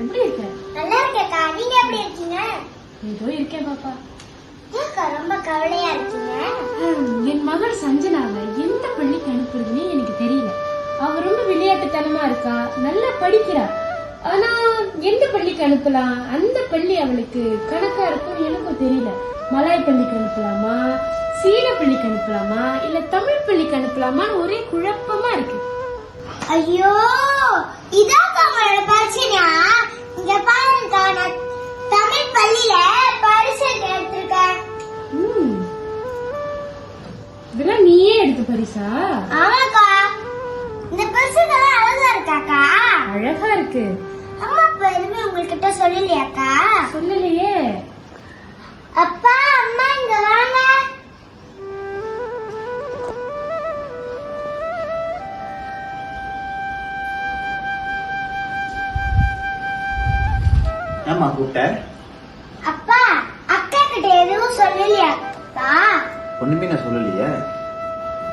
எப்படி இருக்க? நல்லா இருக்கேக்கா. நீங்க எப்படி இருக்கீங்க? ஏதோ இருக்கேன் பாப்பா. ஏக்கா ரொம்ப கவலையா என் மகள் சஞ்சனாவை எந்த பள்ளிக்கு அனுப்புறதுன்னு எனக்கு தெரியல. அவ ரொம்ப விளையாட்டுத்தனமா இருக்கா? நல்லா படிக்கிறா? ஆனா எந்த பள்ளிக்கு அனுப்பலாம்? அந்த பள்ளி அவளுக்கு கணக்கா இருக்கும் எனக்கும் தெரியல. மலாய் பள்ளிக்கு அனுப்பலாமா? சீன பள்ளிக்கு அனுப்பலாமா? இல்ல தமிழ் பள்ளிக்கு அனுப்பலாமா ஒரே குழப்பமா இருக்கு. ஐயோ இதான் உங்களோட பிரச்சனையா? இங்க பாருங்கக்கா நான் தமிழ் பள்ளியில பரிசு எடுத்திருக்கேன். இதெல்லாம் நீயே எடுத்த பரிசா? உங்ககிட்ட சொல்லலையாக்கா? சொல்லலையே. அப்பா அம்மா இங்க வாங்க. ஏம்மா கூப்பிட்ட அப்பா அக்கா கிட்ட எதுவும் சொல்லலையாக்கா? ஒண்ணுமே நான் சொல்லலையே.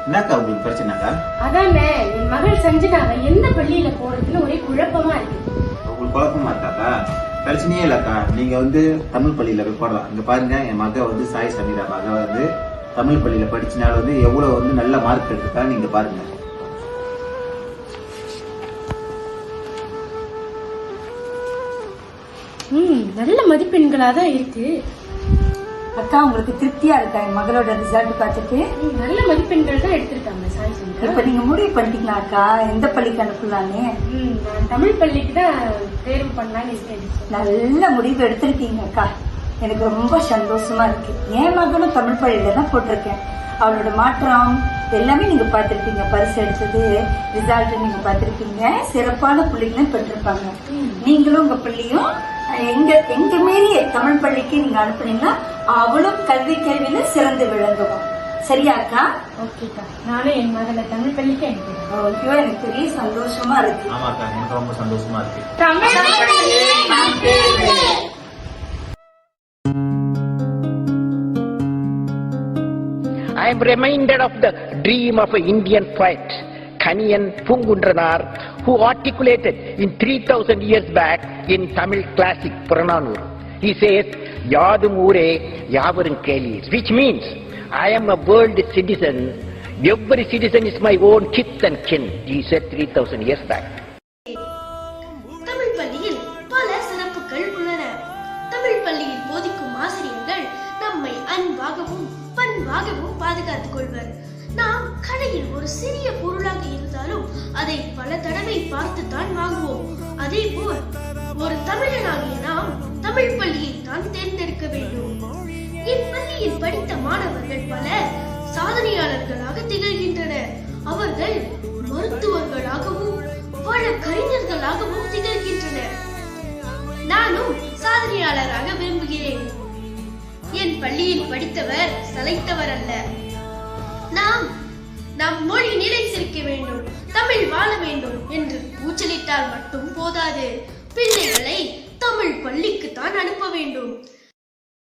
என்னக்கா உங்களுக்கு பிரச்சனைக்கா? அதானே என் மகள் சஞ்சனாவை எந்த பள்ளியில போறதுன்னு ஒரே குழப்பமா இருக்கு. உங்களுக்கு குழப்பமா இருக்காக்கா? பிரச்சனையே இல்லக்கா நீங்க வந்து தமிழ் பள்ளியில போய் போடலாம். இங்க பாருங்க என் மக வந்து சாய் சமீரா. மக வந்து தமிழ் பள்ளியில படிச்சனால வந்து எவ்வளவு வந்து நல்ல மார்க் எடுத்திருக்கா நீங்க பாருங்க. ம் நல்ல மதிப்பெண்களா தான் இருக்கு. அக்கா உங்களுக்கு திருப்தியா இருக்கா? என் மகளோட ரிசல்ட் பார்த்துட்டு? நல்ல மதிப்பெண்கள் தான் எடுத்திருக்காங்க சாய் சந்திரா இப்ப நீங்க முடிவு பண்ணிட்டீங்களா அக்கா? எந்த பள்ளிக்கு அனுப்பலான்னு? ம், நான் தமிழ் பள்ளிக்கு தான் தேர்வு பண்ணலாம்னு இருக்கேன். நல்ல முடிவு எடுத்திருக்கீங்க அக்கா. எனக்கு ரொம்ப சந்தோஷமா இருக்கு. என் மகனும் தமிழ் பள்ளியில தான் போட்டிருக்கேன். அவளோட மாற்றம் எல்லாமே நீங்க பார்த்திருப்பீங்க. பரிசு எடுத்தது ரிசல்ட் நீங்க பார்த்திருப்பீங்க. சிறப்பான புள்ளிகளும் பெற்றிருப்பாங்க. நீங்களும் உங்க பள்ளியும் அஹ், எங்க எங்க மீறி தமிழ் பள்ளிக்கு நீங்க அனுப்புனீங்கன்னா அவளும் கல்வி கேள்வியில சிறந்து விளங்குவோம் சரியா அக்கா ஓகேக்கா நானும் என் மகளை தமிழ் பள்ளிக்கு அனுப்பிடுறேன் எனக்கு பெரிய சந்தோஷமா இருக்கு ஆமாக்கா எனக்கு ரொம்ப சந்தோஷமா இருக்கு Tamil I am reminded of the dream of an Indian poet, Kaniyan Pungundranar, who articulated in 3000 years back in Tamil classic Purananur. He says, Yadum Ure Yavarum Kelis, which means, I am a world citizen, every citizen is my own kith and kin, he said 3000 years back. Tamil பள்ளியில் பல சிறப்புகள் உள்ளன. தமிழ் பள்ளியில் போதிக்கும் ஆசிரியர்கள் நம்மை அன்பாகவும் பண்பாகவும் பாதுகாத்துக் கொள்வர். நாம் கடையில் ஒரு சிறிய பொருளாக இருந்தாலும் அதை பல தடவை பார்த்துத்தான் வாங்குவோம். அதே போல் ஒரு தமிழனாகிய நாம் தமிழ் பள்ளியை தான் தேர்ந்தெடுக்க வேண்டும். இப்பள்ளியில் படித்த மாணவர்கள் பல சாதனையாளர்களாக திகழ்கின்றனர். அவர்கள் மருத்துவர்களாகவும் பல கலைஞர்களாகவும் திகழ்கின்றனர். நானும் சாதனையாளராக விரும்புகிறேன். என் பள்ளியில் படித்தவர் சளைத்தவர் அல்ல நாம் நம் மொழி நிலைத்திருக்க வேண்டும் தமிழ் வாழ வேண்டும் என்று கூச்சலிட்டால் மட்டும் போதாது. பிள்ளைகளை தமிழ் பள்ளிக்கு தான் அனுப்ப வேண்டும்.